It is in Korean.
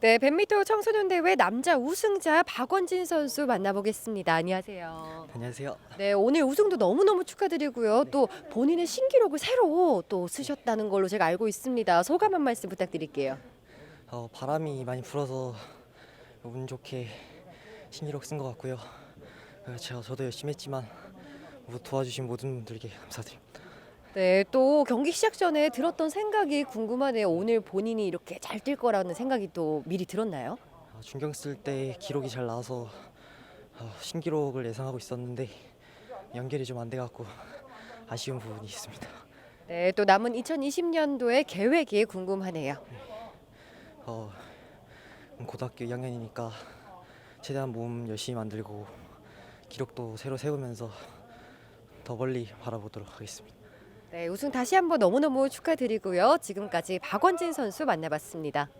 네, 100m 청소년 대회 남자 우승자 박원진 선수 만나보겠습니다. 안녕하세요. 안녕하세요. 네, 오늘 우승도 너무너무 축하드리고요. 또 본인의 신기록을 새로 또 쓰셨다는 걸로 제가 알고 있습니다. 소감 한 말씀 부탁드릴게요. 어, 바람이 많이 불어서 운 좋게 신기록 쓴 것 같고요. 어, 제가 저도 열심히 했지만 뭐 도와주신 모든 분들께 감사드립니다. 네, 또 경기 시작 전에 들었던 생각이 궁금하네요. 오늘 본인이 이렇게 잘 뛸 거라는 생각이 또 미리 들었나요? 어, 중경 쓸 때 기록이 잘 나와서 어, 신기록을 예상하고 있었는데 연결이 좀 안 돼갖고 아쉬운 부분이 있습니다. 네, 또 남은 2020년도의 계획이 궁금하네요. 어, 고등학교 2학년이니까 최대한 몸 열심히 만들고 기록도 새로 세우면서 더 멀리 바라보도록 하겠습니다. 네, 우승 다시 한번 너무너무 축하드리고요. 지금까지 박원진 선수 만나봤습니다.